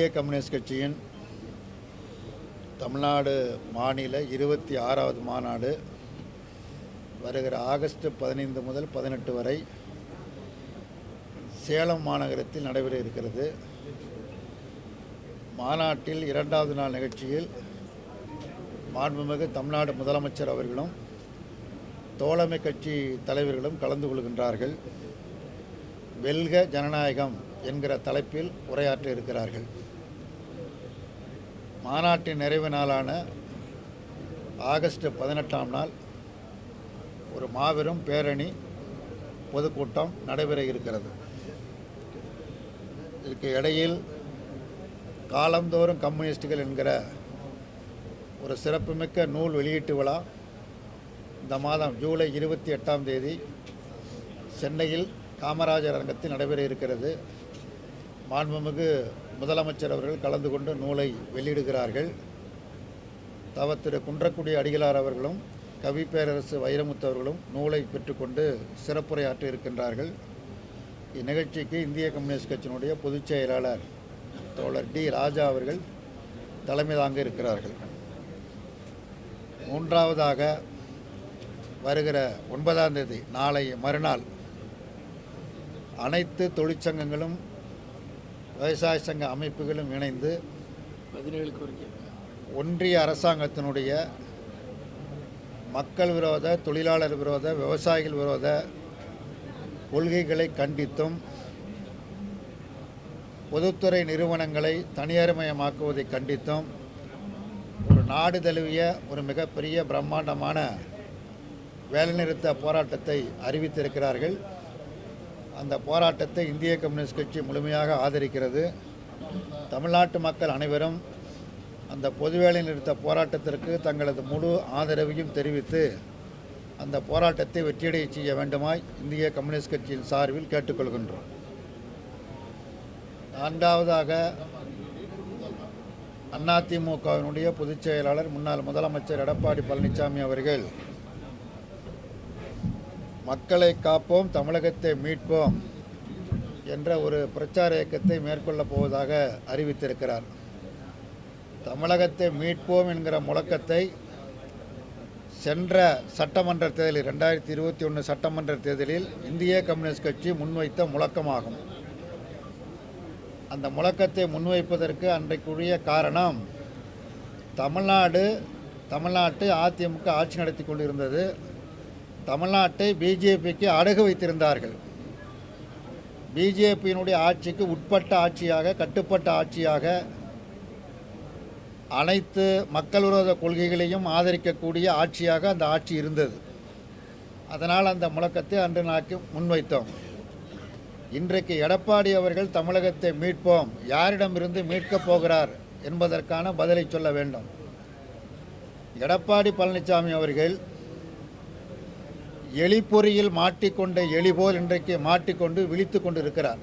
இந்திய கம்யூனிஸ்ட் கட்சியின் தமிழ்நாடு மாநில இருபத்தி ஆறாவது மாநாடு வருகிற ஆகஸ்ட் பதினைந்து முதல் பதினெட்டு வரை சேலம் மாநகரத்தில் நடைபெற இருக்கிறது. மாநாட்டில் இரண்டாவது நாள் நிகழ்ச்சியில் மாண்புமிகு தமிழ்நாடு முதலமைச்சர் அவர்களும் தோழமை கட்சி தலைவர்களும் கலந்து கொள்கின்றார்கள். வெல்க ஜனநாயகம் என்கிற தலைப்பில் உரையாற்ற இருக்கிறார்கள். மாநாட்டின் நிறைவு நாளான ஆகஸ்ட் பதினெட்டாம் நாள் ஒரு மாபெரும் பேரணி பொதுக்கூட்டம் நடைபெற இருக்கிறது. இதற்கு இடையில் காலந்தோறும் கம்யூனிஸ்டுகள் என்கிற ஒரு சிறப்புமிக்க நூல் வெளியீட்டு விழா இந்த மாதம் ஜூலை இருபத்தி எட்டாம் தேதி சென்னையில் காமராஜர் அரங்கத்தில் நடைபெற இருக்கிறது. மாண்புமிகு முதலமைச்சர் அவர்கள் கலந்து கொண்டு நூலை வெளியிடுகிறார்கள். தவ திரு குன்றக்குடி அடிகளார் அவர்களும் கவி பேரரசு வைரமுத்து அவர்களும் நூலை பெற்றுக்கொண்டு சிறப்புரையாற்றி இருக்கின்றார்கள். இந்நிகழ்ச்சிக்கு இந்திய கம்யூனிஸ்ட் கட்சியினுடைய பொதுச் செயலாளர் தோழர் டி. ராஜா அவர்கள் தலைமை தாங்க இருக்கிறார்கள். மூன்றாவதாக வருகிற ஒன்பதாம் தேதி நாளை மறுநாள் அனைத்து தொழிற்சங்கங்களும் விவசாய சங்க அமைப்புகளும் இணைந்து ஒன்றிய அரசாங்கத்தினுடைய மக்கள் விரோத தொழிலாளர் விரோத விவசாயிகள் விரோத கொள்கைகளை கண்டித்தும் பொதுத்துறை நிறுவனங்களை தனியார்மயமாக்குவதை கண்டித்தும் ஒரு நாடு தழுவிய ஒரு மிகப்பெரிய பிரம்மாண்டமான வேலைநிறுத்த போராட்டத்தை அறிவித்திருக்கிறார்கள். அந்த போராட்டத்தை இந்திய கம்யூனிஸ்ட் கட்சி முழுமையாக ஆதரிக்கிறது. தமிழ்நாட்டு மக்கள் அனைவரும் அந்த பொது வேலை நிறுத்த போராட்டத்திற்கு தங்களது முழு ஆதரவையும் தெரிவித்து அந்த போராட்டத்தை வெற்றியடைய செய்ய வேண்டுமாய் இந்திய கம்யூனிஸ்ட் கட்சியின் சார்பில் கேட்டுக்கொள்கின்றோம். நான்காவதாக அதிமுகவினுடைய பொதுச் செயலாளர் முன்னாள் முதலமைச்சர் எடப்பாடி பழனிசாமி அவர்கள் மக்களை காப்போம் தமிழகத்தை மீட்போம் என்ற ஒரு பிரச்சார இயக்கத்தை மேற்கொள்ளப் போவதாக அறிவித்திருக்கிறார். தமிழகத்தை மீட்போம் என்கிற முழக்கத்தை சென்ற சட்டமன்ற தேர்தலில் ரெண்டாயிரத்தி இருபத்தி ஒன்று சட்டமன்ற தேர்தலில் இந்திய கம்யூனிஸ்ட் கட்சி முன்வைத்த முழக்கமாகும். அந்த முழக்கத்தை முன்வைப்பதற்கு அன்றைக்குரிய காரணம் தமிழ்நாடு தமிழ்நாட்டை அதிமுக ஆட்சி நடத்தி கொண்டிருந்தது. தமிழ்நாட்டை பிஜேபிக்கு அடகு வைத்திருந்தார்கள். பிஜேபியினுடைய ஆட்சிக்கு உட்பட்ட ஆட்சியாக கட்டுப்பட்ட ஆட்சியாக அனைத்து மக்கள் விரோத கொள்கைகளையும் ஆதரிக்கக்கூடிய ஆட்சியாக அந்த ஆட்சி இருந்தது. அதனால் அந்த முழக்கத்தை அன்று நாக்கு முன்வைத்தோம். இன்றைக்கு எடப்பாடி அவர்கள் தமிழகத்தை மீட்போம் யாரிடமிருந்து மீட்கப் போகிறார் என்பதற்கான பதிலை சொல்ல வேண்டும். எடப்பாடி பழனிசாமி அவர்கள் எலிப்பொறியில் மாட்டிக்கொண்ட எலிபோல் இன்றைக்கு மாட்டிக்கொண்டு விழித்து கொண்டு இருக்கிறார்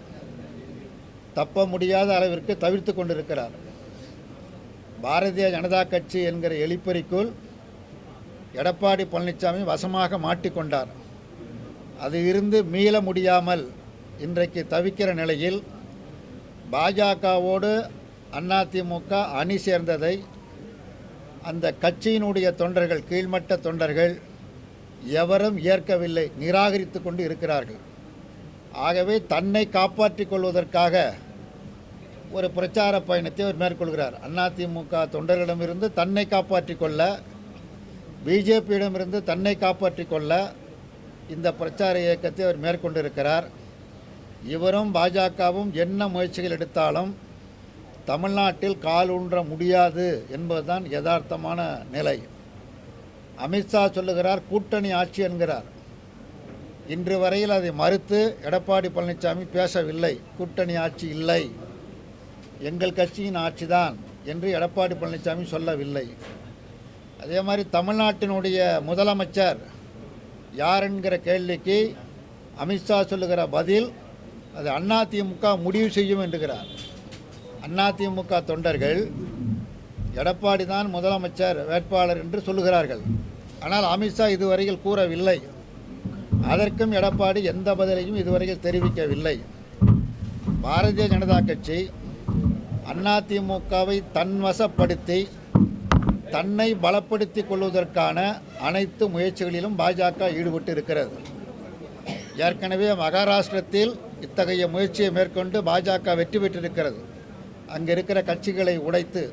தப்ப முடியாத அளவிற்கு தவிர்த்து கொண்டிருக்கிறார். பாரதிய ஜனதா கட்சி என்கிற எலிப்பொறிக்குள் எடப்பாடி பழனிசாமி வசமாக மாட்டிக்கொண்டார். அது இருந்து மீள முடியாமல் இன்றைக்கு தவிக்கிற நிலையில் பாஜகவோடு அதிமுக அணி சேர்ந்ததை அந்த கட்சியினுடைய தொண்டர்கள் கீழ்மட்ட தொண்டர்கள் எவரும் ஏற்கவில்லை நிராகரித்து கொண்டு இருக்கிறார்கள். ஆகவே தன்னை காப்பாற்றிக் கொள்வதற்காக ஒரு பிரச்சார பயணத்தை அவர் மேற்கொள்கிறார். அதிமுக தொண்டர்களிடமிருந்து தன்னை காப்பாற்றிக் கொள்ள பிஜேபியிடமிருந்து தன்னை காப்பாற்றிக் கொள்ள இந்த பிரச்சார இயக்கத்தை அவர் மேற்கொண்டிருக்கிறார். இவரும் பாஜகவும் என்ன முயற்சிகள் எடுத்தாலும் தமிழ்நாட்டில் கால் ஊன்ற முடியாது என்பதுதான் யதார்த்தமான நிலை. அமித்ஷா சொல்லுகிறார் கூட்டணி ஆட்சி என்கிறார். இன்று வரையில் அதை மறுத்து எடப்பாடி பழனிசாமி பேசவில்லை. கூட்டணி ஆட்சி இல்லை. எங்கள் கட்சியின் ஆட்சிதான் என்று எடப்பாடி பழனிசாமி சொல்லவில்லை. அதே மாதிரி தமிழ்நாட்டினுடைய முதலமைச்சர் யார் என்கிற கேள்விக்கு அமித்ஷா சொல்லுகிற பதில் அது அதிமுக முடிவு செய்யும் என்கிறார். அதிமுக தொண்டர்கள் எடப்பாடி தான் முதலமைச்சர் வேட்பாளர் என்று சொல்லுகிறார்கள். ஆனால் அமித்ஷா இதுவரையில் கூறவில்லை. அதற்கும் எடப்பாடி எந்த பதிலையும் இதுவரையில் தெரிவிக்கவில்லை. பாரதிய ஜனதா கட்சி அதிமுகவை தன்வசப்படுத்தி தன்னை பலப்படுத்தி கொள்வதற்கான அனைத்து முயற்சிகளிலும் பாஜக ஈடுபட்டு இருக்கிறது ஏற்கனவே மகாராஷ்டிரத்தில் இத்தகைய முயற்சியை மேற்கொண்டு பாஜக வெற்றி பெற்றிருக்கிறது. அங்கே இருக்கிற கட்சிகளை உடைத்து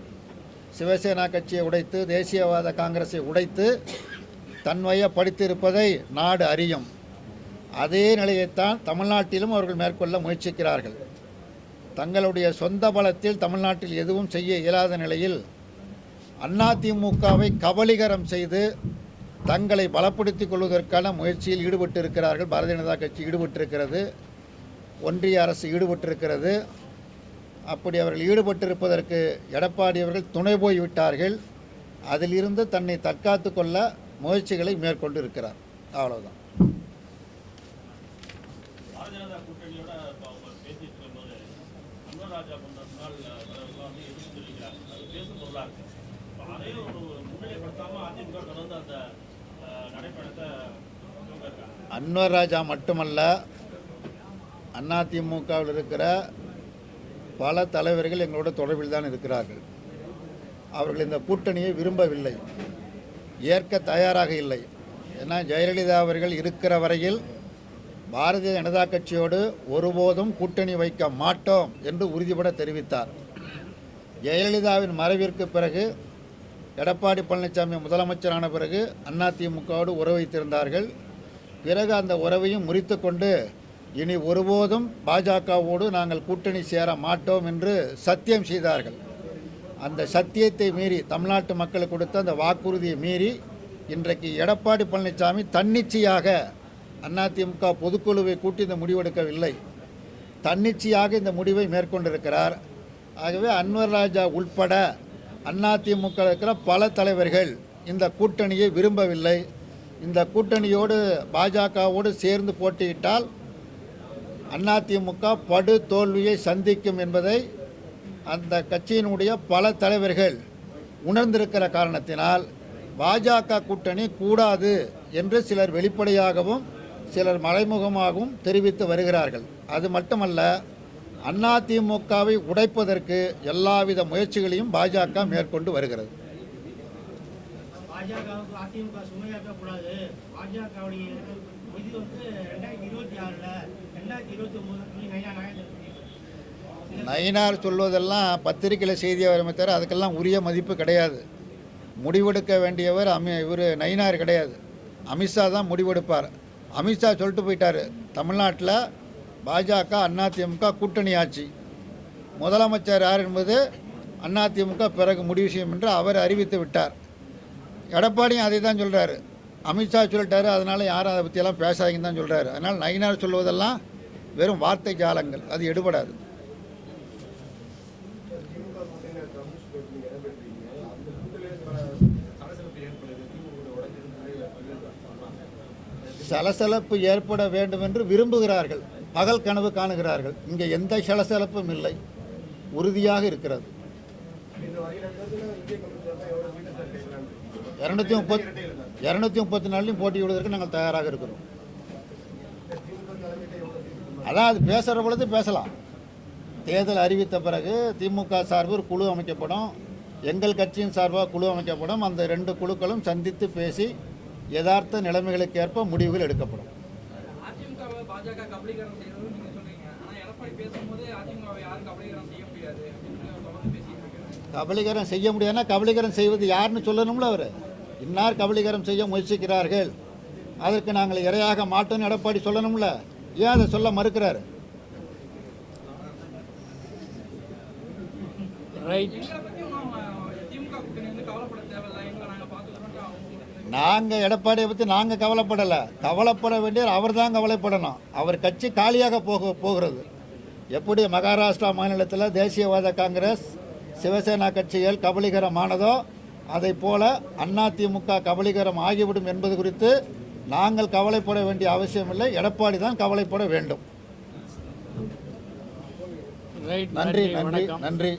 சிவசேனா கட்சியை உடைத்து தேசியவாத காங்கிரஸை உடைத்து தன்வயப்படுத்தியிருப்பதை நாடு அறியும். அதே நிலையைத்தான் தமிழ்நாட்டிலும் அவர்கள் மேற்கொள்ள முயற்சிக்கிறார்கள். தங்களுடைய சொந்த பலத்தில் தமிழ்நாட்டில் எதுவும் செய்ய இயலாத நிலையில் அதிமுகவை கபலீகரம் செய்து தங்களை பலப்படுத்திக் கொள்வதற்கான முயற்சியில் ஈடுபட்டிருக்கிறார்கள். பாரதிய ஜனதா கட்சி ஈடுபட்டிருக்கிறது. ஒன்றிய அரசு ஈடுபட்டிருக்கிறது. அப்படி அவர்கள் ஈடுபட்டிருப்பதற்கு எடப்பாடி அவர்கள் துணை போய்விட்டார்கள். அதிலிருந்து தன்னை தற்காத்து கொள்ள முயற்சிகளை மேற்கொண்டு இருக்கிறார். அவ்வளவுதான். அன்வர் ராஜா மட்டுமல்ல அதிமுகவில் இருக்கிற பல தலைவர்கள் எங்களோட தொடர்பில் தான் இருக்கிறார்கள். அவர்கள் இந்த கூட்டணியை விரும்பவில்லை. ஏற்க தயாராக இல்லை. ஏன்னா ஜெயலலிதா அவர்கள் இருக்கிற வரையில் பாரதிய ஜனதா கட்சியோடு ஒருபோதும் கூட்டணி வைக்க மாட்டோம் என்று உறுதிபட தெரிவித்தார். ஜெயலலிதாவின் மறைவிற்கு பிறகு எடப்பாடி பழனிசாமி முதலமைச்சரான பிறகு அதிமுகவோடு உறவு வைத்திருந்தார்கள். பிறகு அந்த உறவையும் முறித்து கொண்டு இனி ஒருபோதும் பாஜகவோடு நாங்கள் கூட்டணி சேர மாட்டோம் என்று சத்தியம் செய்தார்கள். அந்த சத்தியத்தை மீறி தமிழ்நாட்டு மக்களுக்கு கொடுத்த அந்த வாக்குறுதியை மீறி இன்றைக்கு எடப்பாடி பழனிசாமி தன்னிச்சையாக அதிமுக பொதுக்குழுவை கூட்டி இந்த முடிவெடுக்கவில்லை. தன்னிச்சையாக இந்த முடிவை மேற்கொண்டிருக்கிறார். ஆகவே அன்வர் ராஜா உள்பட அதிமுக இருக்கிற பல தலைவர்கள் இந்த கூட்டணியை விரும்பவில்லை. இந்த கூட்டணியோடு பாஜகவோடு சேர்ந்து போட்டியிட்டால் அதிமுக படு தோல்வியை சந்திக்கும் என்பதை அந்த கட்சியினுடைய பல தலைவர்கள் உணர்ந்திருக்கிற காரணத்தினால் பாஜக கூட்டணி கூடாது என்று சிலர் வெளிப்படையாகவும் சிலர் மறைமுகமாகவும் தெரிவித்து வருகிறார்கள். அது மட்டுமல்ல அதிமுகவை உடைப்பதற்கு எல்லாவித முயற்சிகளையும் பாஜக மேற்கொண்டு வருகிறது. பாஜக நயினார் சொல்வதெல்லாம் பத்திரிகையில் செய்தியாக வருமே தவிர அதுக்கெல்லாம் உரிய மதிப்பு கிடையாது. முடிவெடுக்க வேண்டியவர் அமி இவர் நயினார் கிடையாது. அமித்ஷா தான் முடிவெடுப்பார். அமித்ஷா சொல்லிட்டு போயிட்டார். தமிழ்நாட்டில் பாஜக அதிமுக கூட்டணி ஆட்சி. முதலமைச்சர் யார் என்பது அதிமுக பிறகு முடிவு செய்யும் என்று அவர் அறிவித்து விட்டார். எடப்பாடியும் அதை தான் சொல்கிறாரு அமித்ஷா சொல்லிட்டாரு அதனால் யாரும் அதை பற்றியெல்லாம் பேசாதீங்கன்னு தான் சொல்கிறாரு அதனால் நயினார் சொல்வதெல்லாம் வெறும் வார்த்தை ஜாலங்கள். அது எடுபடாது திமுக கூட்டணியில் கம்யூனிஸ்ட் கட்சி இடம்பெற்றீங்க அந்த கூட்டணியில் சலசலப்பு ஏற்படுது திமுக உடஞ்சிருந்தது பல்வேறு சொன்னாங்க சலசலப்பு ஏற்பட வேண்டும் என்று விரும்புகிறார்கள். பகல் கனவு காணுகிறார்கள். இங்கே எந்த சலசலப்பும் இல்லை. உறுதியாக இருக்கிறது. இரநூத்தி முப்பத் இரநூத்தி முப்பத்தி நாலுலையும் போட்டியிடுவதற்கு நாங்கள் தயாராக இருக்கிறோம். அதாவது அதான் அது பேசுகிற பொழுது பேசலாம். தேர்தல் அறிவித்த பிறகு திமுக சார்பில் ஒரு குழு அமைக்கப்படும். எங்கள் கட்சியின் சார்பாக குழு அமைக்கப்படும். அந்த ரெண்டு குழுக்களும் சந்தித்து பேசி யதார்த்த நிலைமைகளுக்கு ஏற்ப முடிவுகள் எடுக்கப்படும். கபலீகரம் செய்ய முடியாதுன்னா கபலீகரம் செய்வது யாருன்னு சொல்லணும்ல அவர். இன்னார் கபலீகரம் செய்ய முயற்சிக்கிறார்கள். அதற்கு நாங்கள் இரையாக மாட்டோம்னு எடப்பாடி சொல்லணும்ல. ஏன் அதை சொல்ல மறுக்கிறாரு? ரைட் எங்களை பத்தி ஒன்றும் திமுக கூட்டணி வந்து கவலைப்பட தேவையில்லை எங்களை நாங்க பாத்துக்கிறோம் அவங்க நாங்கள் எடப்பாடியை பற்றி நாங்கள் கவலைப்படலை. கவலைப்பட வேண்டியவர் அவர் தான் கவலைப்படணும். அவர் கட்சி காலியாக போக போகிறது. எப்படி மகாராஷ்டிரா மாநிலத்தில் தேசியவாத காங்கிரஸ் சிவசேனா கட்சிகள் கபலீகரமானதோ அதை போல அதிமுக கபலீகரம் ஆகிவிடும் என்பது குறித்து நாங்கள் கவலைப்பட வேண்டிய அவசியமில்லை எடப்பாடி தான் கவலைப்பட வேண்டும். நன்றி நன்றி நன்றி.